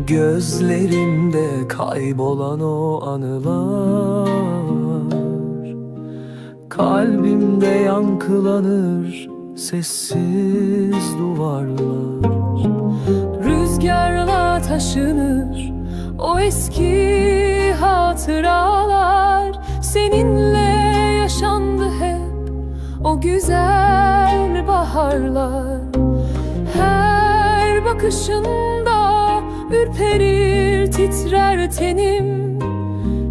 Gözlerimde kaybolan o anılar. Kalbimde yankılanır sessiz duvarlar. Rüzgarla taşınır o eski hatıralar. Seninle yaşandı hep o güzel baharlar. Her bakışında ürperir titrer tenim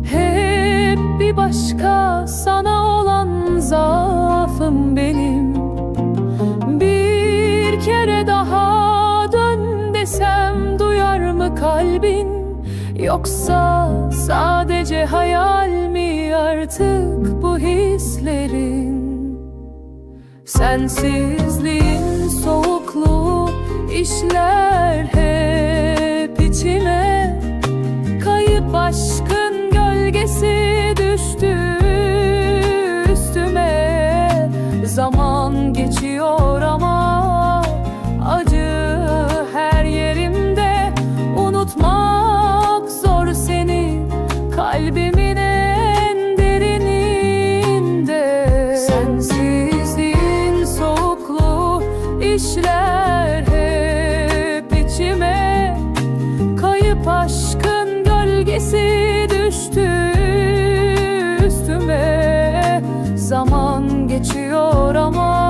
Hep bir başka sana olan zaafım benim. Bir kere daha dön desem duyar mı kalbin? Yoksa sadece hayal mi artık bu hislerin? Sensizliğin soğukluğu işler düştü üstüme. Zaman geçiyor ama acı her yerimde. Unutmak zor seni kalbimin en derininde. Sensizliğin soğukluğu işler hep içime. Kayıp aşkın gölgesi geçiyor ama